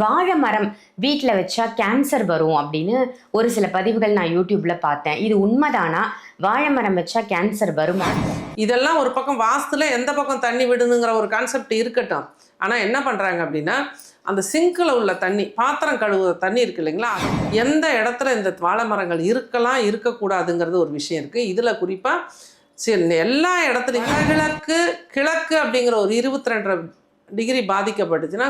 வாழை மரம் வீட்டில் வச்சா கேன்சர் வரும் அப்படின்னு ஒரு சில பதிவுகள் நான் யூடியூப்ல பார்த்தேன். இது உண்மைதானா? வாழை மரம் வச்சா கேன்சர் வருமா? இதெல்லாம் ஒரு பக்கம் வாஸ்துல எந்த பக்கம் தண்ணி விடுதுங்கிற ஒரு கான்செப்ட் இருக்கட்டும். ஆனால் என்ன பண்ணுறாங்க அப்படின்னா அந்த சிங்கில் உள்ள தண்ணி பாத்திரம் கழுவுற தண்ணி இருக்கு இல்லைங்களா? எந்த இடத்துல இந்த வாழை மரங்கள் இருக்கலாம் இருக்கக்கூடாதுங்கிறது ஒரு விஷயம் இருக்குது இதில் குறிப்பாக சரி எல்லா இடத்துலையும் கிழக்கு கிழக்கு அப்படிங்கிற ஒரு இருபத்தி ரெண்டரை டிகிரி பாதிக்கப்பட்டுச்சுன்னா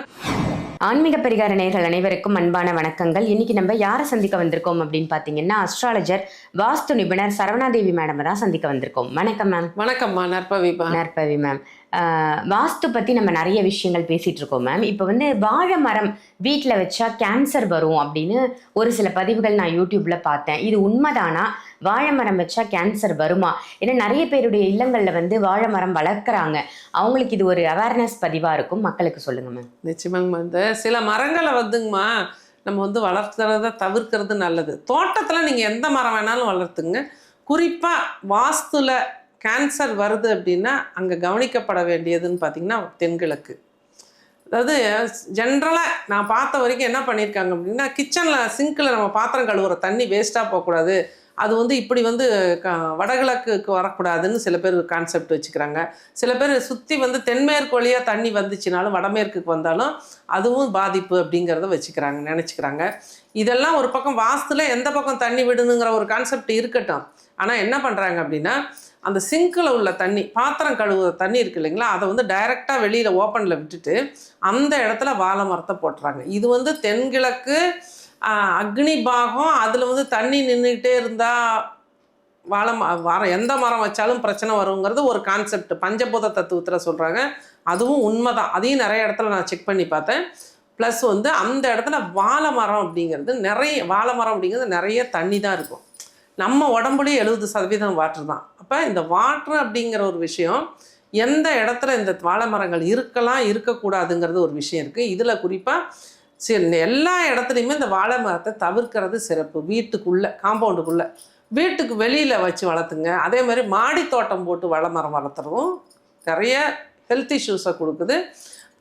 ஆன்மீக பரிகார நேர்கள் அனைவருக்கும் அன்பான வணக்கங்கள். இன்னைக்கு நம்ம யாரை சந்திக்க வந்திருக்கோம் அப்படின்னு பார்த்தீங்கன்னா அஸ்ட்ராலஜர் வாஸ்து நிபுணர் சரவணாதேவி மேடம் தான் சந்திக்க வந்திருக்கோம். வணக்கம் மேம் வணக்கம்மா நற்பவிப்பா நற்பவி மேம் வாஸ்து பற்றி நம்ம நிறைய விஷயங்கள் பேசிகிட்டு இருக்கோம் மேம் இப்போ வந்து வாழை மரம் வீட்டில் வச்சா கேன்சர் வரும் அப்படின்னு ஒரு சில பதிவுகள் நான் யூடியூப்பில் பார்த்தேன். இது உண்மைதானா? வாழை மரம் வச்சா கேன்சர் வருமா? ஏன்னா நிறைய பேருடைய இல்லங்களில் வந்து வாழை மரம் வளர்க்குறாங்க. அவங்களுக்கு இது ஒரு அவேர்னஸ் பதிவாக இருக்கும். மக்களுக்கு சொல்லுங்கள் மேம் நிச்சயமாங்கம்மா வந்து சில மரங்களை வந்துங்கம்மா நம்ம வந்து வளர்த்துறத தவிர்க்கிறது நல்லது. தோட்டத்தில் நீங்கள் எந்த மரம் வேணாலும் வளர்த்துங்க. குறிப்பாக வாஸ்துல கேன்சர் வருது அப்படின்னா அங்கே கவனிக்கப்பட வேண்டியதுன்னு பார்த்தீங்கன்னா தென்கிழக்கு. அதாவது ஜென்ரலாக நான் பார்த்த வரைக்கும் என்ன பண்ணியிருக்காங்க அப்படின்னா கிச்சனில் சிங்கில் நம்ம பாத்திரம் கழுவுற தண்ணி வேஸ்ட்டாக போகக்கூடாது. அது வந்து இப்படி வந்து க வடகிழக்குக்கு வரக்கூடாதுன்னு சில பேர் கான்செப்ட் வச்சுக்கிறாங்க. சில பேர் சுற்றி வந்து தென்மேற்கு வழியாக தண்ணி வந்துச்சுனாலும் வடமேற்குக்கு வந்தாலும் அதுவும் பாதிப்பு அப்படிங்கிறத வச்சுக்கிறாங்க நினச்சிக்கிறாங்க. இதெல்லாம் ஒரு பக்கம் வாஸ்துல எந்த பக்கம் தண்ணி விடணுங்கிற ஒரு கான்செப்ட் இருக்கட்டும். ஆனால் என்ன பண்ணுறாங்க அப்படின்னா அந்த சிங்கில் உள்ள தண்ணி பாத்திரம் கழுவுற தண்ணி இருக்கு இல்லைங்களா? அதை வந்து டைரெக்டாக வெளியில் ஓப்பனில் விட்டுட்டு அந்த இடத்துல வாழை மரத்தை போட்டுறாங்க. இது வந்து தென்கிழக்கு அக்னி பாகம் அதில் வந்து தண்ணி நின்றுக்கிட்டே இருந்தால் வாழை ம மரம் எந்த மரம் வச்சாலும் பிரச்சனை வருங்கிறது ஒரு கான்செப்ட் பஞ்சபூத தத்துவத்தில் சொல்கிறாங்க அதுவும் உண்மை தான் அதையும் நிறைய இடத்துல நான் செக் பண்ணி பார்த்தேன். ப்ளஸ் வந்து அந்த இடத்துல வாழை மரம் அப்படிங்கிறது நிறைய வாழை மரம் அப்படிங்கிறது நிறைய தண்ணி தான் இருக்கும். நம்ம உடம்புலேயே எழுபது சதவீதம் வாட்டர் தான். அப்போ இந்த வாட்ரு அப்படிங்கிற ஒரு விஷயம் எந்த இடத்துல இந்த வாழை மரங்கள் இருக்கலாம் இருக்கக்கூடாதுங்கிறது ஒரு விஷயம் இருக்குது இதில் குறிப்பாக சரி எல்லா இடத்துலையுமே இந்த வாழை மரத்தை தவிர்க்கிறது சிறப்பு. வீட்டுக்குள்ளே காம்பவுண்டுக்குள்ளே வீட்டுக்கு வெளியில் வச்சு வளர்த்துங்க. அதே மாதிரி மாடி தோட்டம் போட்டு வாழை மரம் வளர்த்துறதும் நிறைய ஹெல்த் இஷ்யூஸை கொடுக்குது.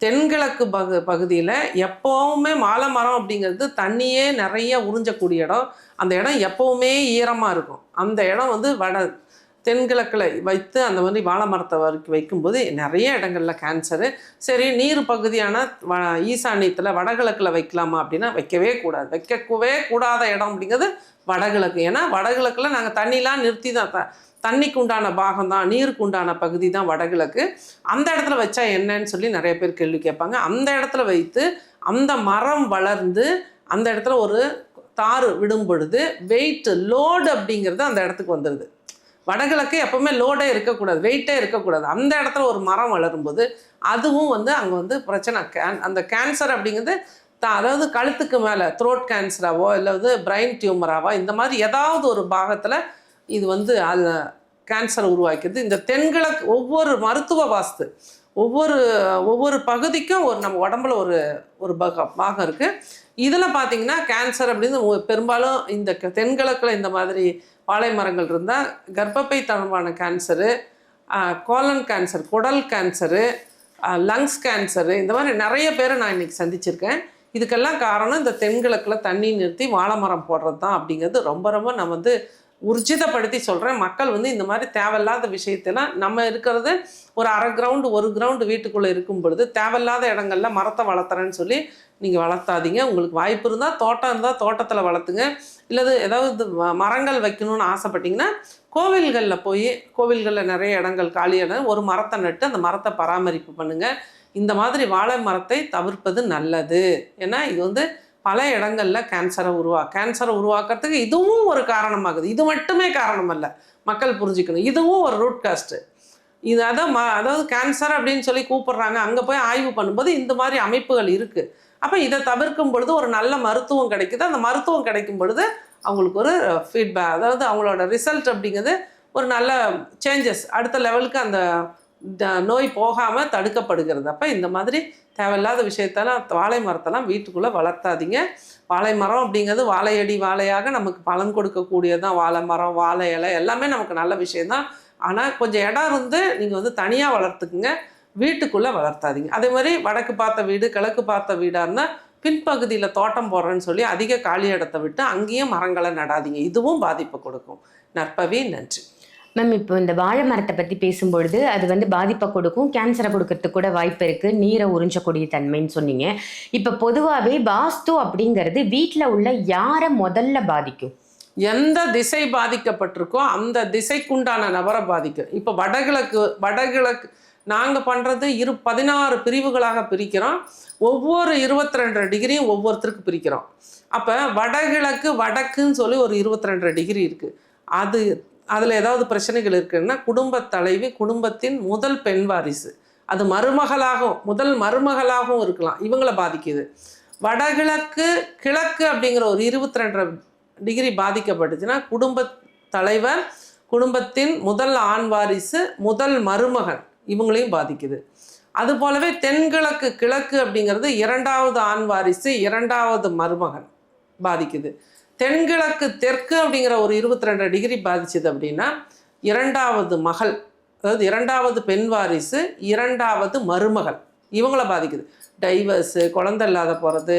தென்கிழக்கு பகு பகுதியில் எப்போவுமே மாலை மரம் அப்படிங்கிறது தண்ணியே நிறைய உறிஞ்சக்கூடிய இடம். அந்த இடம் எப்போவுமே ஈரமாக இருக்கும். அந்த இடம் வந்து வட தென்கிழக்கில் வைத்து அந்த மாதிரி வாழை மரத்தை வரைக்கும் வைக்கும்போது நிறைய இடங்களில் கேன்சரு சரி நீர் பகுதியான வ ஈசானியத்தில் வடகிழக்கில் வைக்கலாமா அப்படின்னா வைக்கவே கூடாது. வைக்கவே கூடாத இடம் அப்படிங்கிறது வடகிழக்கு. ஏன்னா வடகிழக்கில் நாங்கள் தண்ணிலாம் நிறுத்தி தான் த தண்ணிக்கு உண்டான பாகம் தான் நீருக்கு உண்டான பகுதி தான் வடகிழக்கு. அந்த இடத்துல வச்சா என்னன்னு சொல்லி நிறைய பேர் கேள்வி கேட்பாங்க. அந்த இடத்துல வைத்து அந்த மரம் வளர்ந்து அந்த இடத்துல ஒரு தாறு விடும் பொழுது வெயிட் லோடு அப்படிங்கிறது அந்த இடத்துக்கு வந்துடுது வடகிழக்கு எப்பவுமே லோடே இருக்கக்கூடாது வெயிட்டே இருக்கக்கூடாது. அந்த இடத்துல ஒரு மரம் வளரும்போது அதுவும் வந்து அங்கே வந்து பிரச்சனை. கேன் அந்த கேன்சர் அப்படிங்கிறது த அதாவது கழுத்துக்கு மேலே த்ரோட் கேன்சராவோ இல்லை வந்து பிரைன் டியூமராவோ இந்த மாதிரி ஏதாவது ஒரு பாகத்தில் இது வந்து அது கேன்சரை உருவாக்கிது இந்த தென்கிழக்கு ஒவ்வொரு மருத்துவ வாஸ்து ஒவ்வொரு ஒவ்வொரு பகுதிக்கும் ஒரு நம்ம உடம்புல ஒரு ஒரு பாகம் பாகம் இருக்குது இதில் பார்த்தீங்கன்னா கேன்சர் அப்படின்னு பெரும்பாலும் இந்த க- இந்த மாதிரி வாழை மரங்கள் இருந்தால் கர்ப்பப்பை தொடர்பான கேன்சரு கோலன் கேன்சர் குடல் கேன்சரு லங்ஸ் கேன்சரு இந்த மாதிரி நிறைய பேரை நான் இன்றைக்கி சந்திச்சிருக்கேன். இதுக்கெல்லாம் காரணம் இந்த தென்கிழக்கில் தண்ணி நிறுத்தி வாழை மரம் போடுறது தான் அப்படிங்கிறது ரொம்ப ரொம்ப நான் வந்து உர்ஜிதப்படுத்தி சொல்கிறேன் மக்கள் வந்து இந்த மாதிரி தேவையில்லாத விஷயத்தெல்லாம் நம்ம இருக்கிறது ஒரு அரை கிரவுண்டு ஒரு கிரவுண்டு வீட்டுக்குள்ளே இருக்கும் பொழுது தேவையில்லாத இடங்களில் மரத்தை வளர்த்துறேன்னு சொல்லி நீங்கள் வளர்த்தாதீங்க. உங்களுக்கு வாய்ப்பு இருந்தால் தோட்டம் இருந்தால் தோட்டத்தில் வளர்த்துங்க. இல்லது ஏதாவது மரங்கள் வைக்கணும்னு ஆசைப்பட்டீங்கன்னா கோவில்களில் போய் கோவில்களில் நிறைய இடங்கள் காலி ஒரு மரத்தை நட்டு அந்த மரத்தை பராமரிப்பு பண்ணுங்கள் இந்த மாதிரி வாழை மரத்தை தவிர்ப்பது நல்லது. ஏன்னா இது வந்து பல இடங்களில் கேன்சரை உருவா கேன்சரை உருவாக்குறதுக்கு இதுவும் ஒரு காரணமாகுது. இது மட்டுமே காரணம் அல்ல மக்கள் புரிஞ்சுக்கணும். இதுவும் ஒரு ரூட் காஸ்ட்டு இது அதான் ம அதாவது கேன்சர் அப்படின்னு சொல்லி கூப்பிடுறாங்க. அங்கே போய் ஆய்வு பண்ணும்போது இந்த மாதிரி அமைப்புகள் இருக்குது அப்போ இதை தவிர்க்கும் பொழுது ஒரு நல்ல மருத்துவம் கிடைக்குது. அந்த மருத்துவம் கிடைக்கும் பொழுது அவங்களுக்கு ஒரு ஃபீட்பேக் அதாவது அவங்களோட ரிசல்ட் அப்படிங்கிறது ஒரு நல்ல சேஞ்சஸ் அடுத்த லெவலுக்கு அந்த நோய் போகாமல் தடுக்கப்படுகிறது. அப்போ இந்த மாதிரி தேவையில்லாத விஷயத்தெல்லாம் வாழை மரத்தெல்லாம் வீட்டுக்குள்ளே வளர்த்தாதீங்க. வாழை மரம் அப்படிங்கிறது வாழையடி வாழையாக நமக்கு பலன் கொடுக்கக்கூடியதான் வாழை மரம் வாழை இலை எல்லாமே நமக்கு நல்ல விஷயந்தான் ஆனால் கொஞ்சம் இடம் இருந்து நீங்கள் வந்து தனியாக வளர்த்துக்குங்க. வீட்டுக்குள்ளே வளர்த்தாதீங்க. அதே மாதிரி வடக்கு பார்த்த வீடு கிழக்கு பார்த்த வீடாக இருந்தால் பின்பகுதியில் தோட்டம் போடுறேன்னு சொல்லி அதிக காலி இடத்தை விட்டு அங்கேயும் மரங்களை நடாதீங்க. இதுவும் பாதிப்பு கொடுக்கும். நற்பவி நன்றி. மேம் இப்போ இந்த வாழை மரத்தை பற்றி பேசும்பொழுது அது வந்து பாதிப்பை கொடுக்கும் கேன்சரை கொடுக்கறதுக்கு கூட வாய்ப்பு இருக்குது நீரை உறிஞ்சக்கூடிய தன்மைன்னு சொன்னீங்க. இப்போ பொதுவாகவே வாஸ்து அப்படிங்கிறது வீட்டில் உள்ள யாரை முதல்ல பாதிக்கும்? எந்த திசை பாதிக்கப்பட்டிருக்கோ அந்த திசைக்குண்டான நபரை பாதிக்கும். இப்போ வடகிழக்கு வடகிழக்கு நாங்கள் பண்ணுறது இரு பதினாறு பிரிவுகளாக பிரிக்கிறோம். ஒவ்வொரு இருபத்தி ரெண்டு டிகிரியும் ஒவ்வொருத்தருக்கு பிரிக்கிறோம். அப்போ வடகிழக்கு வடக்குன்னு சொல்லி ஒரு இருபத்தி ரெண்டு டிகிரி இருக்குது அது அதில் ஏதாவது பிரச்சனைகள் இருக்குன்னா குடும்பத் தலைவி குடும்பத்தின் முதல் பெண் வாரிசு. அது மருமகளாகவும் முதல் மருமகளாகவும் இருக்கலாம். இவங்கள பாதிக்குது. வடகிழக்கு கிழக்கு அப்படிங்கிற ஒரு இருபத்தி ரெண்டரை டிகிரி பாதிக்கப்பட்டுச்சுன்னா குடும்ப தலைவர் குடும்பத்தின் முதல் ஆண் வாரிசு முதல் மருமகன் இவங்களையும் பாதிக்குது. அது போலவே தென்கிழக்கு கிழக்கு அப்படிங்கிறது இரண்டாவது ஆண் வாரிசு இரண்டாவது மருமகன் பாதிக்குது. தென்கிழக்கு தெற்கு அப்படிங்கிற ஒரு இருபத்தி ரெண்டு டிகிரி பாதிச்சது அப்படின்னா இரண்டாவது மகள் அதாவது இரண்டாவது பெண் வாரிசு இரண்டாவது மருமகள். இவங்கள பாதிக்குது. டைவர்ஸு குழந்தை இல்லாத போகிறது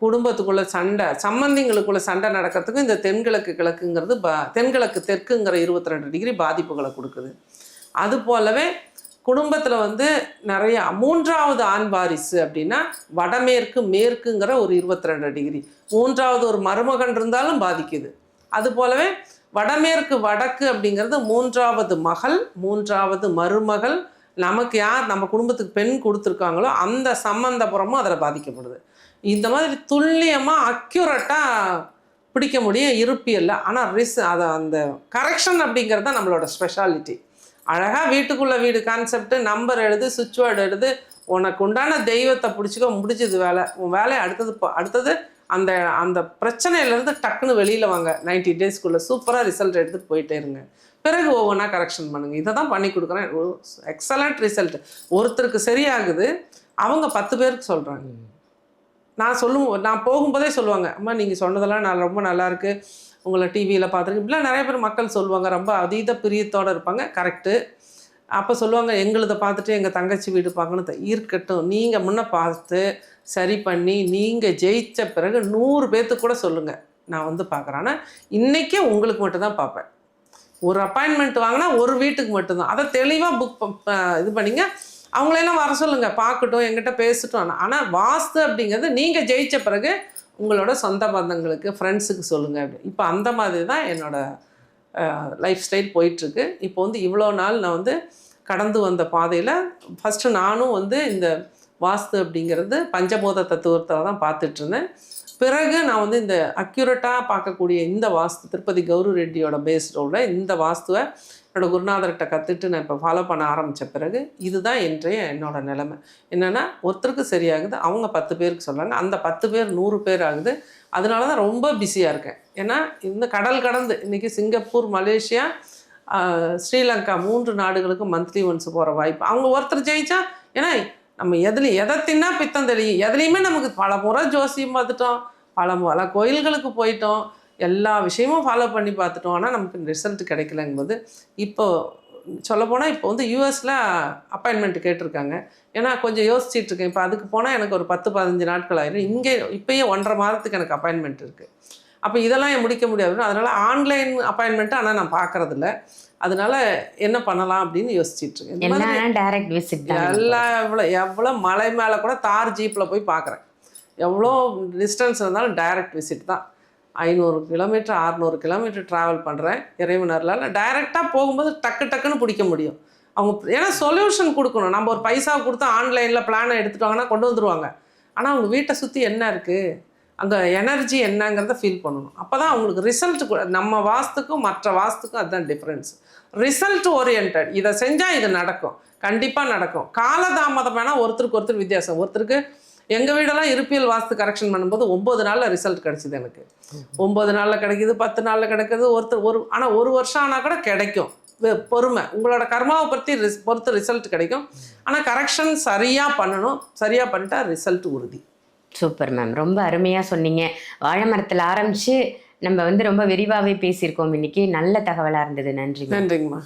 குடும்பத்துக்குள்ளே சண்டை சம்பந்திங்களுக்குள்ள சண்டை நடக்கிறதுக்கும் இந்த தென்கிழக்கு கிழக்குங்கிறது பா தென்கிழக்கு தெற்குங்கிற இருபத்தி ரெண்டு டிகிரி பாதிப்புகளை கொடுக்குது. அது போலவே குடும்பத்தில் வந்து நிறைய மூன்றாவது ஆண் வாரிசு அப்படின்னா வடமேற்கு மேற்குங்கிற ஒரு இருபத்தி ரெண்டு டிகிரி. மூன்றாவது ஒரு மருமகன் இருந்தாலும் பாதிக்குது. அது போலவே வடமேற்கு வடக்கு அப்படிங்கிறது மூன்றாவது மகள் மூன்றாவது மருமகள் நமக்கு யார் நம்ம குடும்பத்துக்கு பெண் கொடுத்துருக்காங்களோ அந்த சம்பந்தப்புறமும் அதில் பாதிக்கப்படுது. இந்த மாதிரி துல்லியமாக அக்யூரட்டாக பிடிக்க முடியும் இருப்பியல்ல. ஆனால் ரிஸ் அதை அந்த கரெக்ஷன் அப்படிங்கிறது தான் நம்மளோட ஸ்பெஷாலிட்டி அழகாக வீட்டுக்குள்ளே வீடு கான்செப்ட் நம்பர் எழுது சுவிட்ச் வேர்டு எழுது. உனக்கு உண்டான தெய்வத்தை பிடிச்சிக்கோ முடிஞ்சது வேலை. உன் வேலையை அடுத்தது அடுத்தது அந்த அந்த பிரச்சனையிலேருந்து டக்குன்னு வெளியில் வாங்க. 90 டேஸ்க்குள்ளே சூப்பராக ரிசல்ட் எடுத்துகிட்டு போயிட்டே இருங்க. பிறகு ஒவ்வொன்றா கரெக்ஷன் பண்ணுங்கள் இதை தான் பண்ணி கொடுக்குறேன். எக்ஸலண்ட் ரிசல்ட் ஒருத்தருக்கு சரியாகுது அவங்க பத்து பேருக்கு சொல்கிறாங்க நான் சொல்லும் நான் போகும்போதே சொல்லுவாங்க அம்மா நீங்கள் சொன்னதெல்லாம் நான் ரொம்ப நல்லாயிருக்கு உங்களை டிவியில் பார்த்துருக்கேன். இப்படிலாம் நிறைய பேர் மக்கள் சொல்லுவாங்க. ரொம்ப அதீத பிரியத்தோடு இருப்பாங்க. கரெக்டு அப்போ சொல்லுவாங்க எங்களுதை பார்த்துட்டு எங்கள் தங்கச்சி வீடு பார்க்கணும் த- இருக்கட்டும். நீங்கள் முன்ன பார்த்து சரி பண்ணி நீங்கள் ஜெயித்த பிறகு நூறு பேர்த்துக்கு கூட சொல்லுங்கள் நான் வந்து பார்க்குறேன். ஆனால் இன்றைக்கே உங்களுக்கு மட்டும்தான் பார்ப்பேன். ஒரு அப்பாயின்மெண்ட் வாங்கினா ஒரு வீட்டுக்கு மட்டும்தான். அதை தெளிவாக புக் இது பண்ணிங்க. அவங்களெல்லாம் வர சொல்லுங்கள் பார்க்கட்டும் எங்கிட்ட பேசட்டும். ஆனால் வாஸ்து அப்படிங்கிறது நீங்கள் ஜெயித்த பிறகு உங்களோட சொந்த பந்தங்களுக்கு ஃப்ரெண்ட்ஸுக்கு சொல்லுங்கள் அப்படி இப்போ அந்த மாதிரி தான் என்னோடய லைஃப் ஸ்டைல் போயிட்டுருக்கு. இப்போ வந்து இவ்வளோ நாள் நான் வந்து கடந்து வந்த பாதையில் ஃபஸ்ட்டு நானும் வந்து இந்த வாஸ்து அப்படிங்கிறது பஞ்சபோத தத்துவத்தில் தான் பார்த்துட்ருந்தேன். பிறகு நான் வந்து இந்த அக்யூரேட்டாக பார்க்கக்கூடிய இந்த வாஸ்து திருப்பதி கௌரி ரெட்டியோட பேஸ்டோட இந்த வாஸ்துவை என்னோடய குருநாதர்கிட்ட கற்றுட்டு நான் இப்போ ஃபாலோ பண்ண ஆரம்பித்த பிறகு இதுதான் இன்றைய என்னோடய நிலைமை. என்னென்னா ஒருத்தருக்கு சரியாகுது அவங்க பத்து பேருக்கு சொல்கிறாங்க அந்த பத்து பேர் நூறு பேர் ஆகுது. அதனால தான் ரொம்ப பிஸியாக இருக்கேன். ஏன்னா இந்த கடல் கடந்து இன்றைக்கி சிங்கப்பூர் மலேசியா ஸ்ரீலங்கா மூன்று நாடுகளுக்கு மந்த்லி ஒன்ஸ் போகிற வாய்ப்பு. அவங்க ஒருத்தர் ஜெயிச்சா ஏன்னா நம்ம எதுலையும் எதை தின்னா பித்தம் தெரியும் எதுலேயுமே நமக்கு பல முறை ஜோசியம் பார்த்துட்டோம். பல பல கோயில்களுக்கு போயிட்டோம். எல்லா விஷயமும் ஃபாலோ பண்ணி பார்த்துட்டோம். ஆனால் நமக்கு ரிசல்ட் கிடைக்கலங்கும்போது இப்போ சொல்லப்போனால் இப்போ வந்து யூஎஸில் அப்பாயின்மெண்ட் கேட்டிருக்காங்க. ஏன்னா கொஞ்சம் யோசிச்சுட்டு இருக்கேன். இப்போ அதுக்கு போனால் எனக்கு ஒரு பத்து பதினஞ்சு நாட்கள் ஆயிரும். இங்கே இப்போயே ஒன்றரை மாதத்துக்கு எனக்கு அப்பாயின்மெண்ட் இருக்குது அப்போ இதெல்லாம் என் முடிக்க முடியாது அதனால் ஆன்லைன் அப்பாயின்மெண்ட்டு ஆனால் நான் பார்க்கறதில்ல. அதனால என்ன பண்ணலாம் அப்படின்னு யோசிச்சுட்டு இருக்கேன். டைரக்ட் விசிட் எல்லா எவ்வளோ எவ்வளோ மலை மேலே கூட தார் ஜீப்பில் போய் பார்க்குறேன். எவ்வளோ டிஸ்டன்ஸ் இருந்தாலும் டைரக்ட் விசிட் தான். ஐநூறு கிலோமீட்டர் அறநூறு கிலோமீட்டர் ட்ராவல் பண்ணுறேன் இறைவனர்லால் டைரெக்டாக போகும்போது டக்கு டக்குன்னு பிடிக்க முடியும். அவங்க ஏன்னா சொல்யூஷன் கொடுக்கணும். நம்ம ஒரு பைசா கொடுத்து ஆன்லைனில் பிளானை எடுத்துட்டாங்கன்னா கொண்டு வந்துடுவாங்க ஆனால் அவங்க வீட்டை சுற்றி என்ன இருக்குது அங்கே எனர்ஜி என்னங்கிறத ஃபீல் பண்ணணும். அப்போ தான் அவங்களுக்கு ரிசல்ட் நம்ம வாஸ்துக்கும் மற்ற வாஸ்துக்கும் அதுதான் டிஃப்ரென்ஸ் ரிசல்ட் ஓரியன்ட் இதை செஞ்சால் இது நடக்கும். கண்டிப்பாக நடக்கும். காலதாமதம் வேணால் ஒருத்தருக்கு ஒருத்தர் வித்தியாசம். ஒருத்தருக்கு எங்கள் வீடெல்லாம் இருப்பியல் வாஸ்து கரெக்ஷன் பண்ணும்போது ஒம்பது நாளில் ரிசல்ட் கிடச்சிது எனக்கு. ஒம்பது நாளில் கிடைக்குது பத்து நாளில் கிடைக்குது ஒருத்தர் ஒரு ஆனால் ஒரு வருஷம் ஆனால் கூட கிடைக்கும். பொறுமை. உங்களோட கர்மாவை பற்றி ரிஸ் பொறுத்து ரிசல்ட் கிடைக்கும். ஆனால் கரெக்ஷன் சரியாக பண்ணணும். சரியாக பண்ணிட்டா ரிசல்ட் உறுதி. Super ma'am. ரொம்ப அருமையாக சொன்னீங்க. வாழை மரத்தில் ஆரம்பிச்சு நம்ம வந்து ரொம்ப விரிவாகவே பேசியிருக்கோம் இன்னைக்கு. நல்ல தகவலாக இருந்தது. நன்றி மேம் நன்றிங்கம்மா.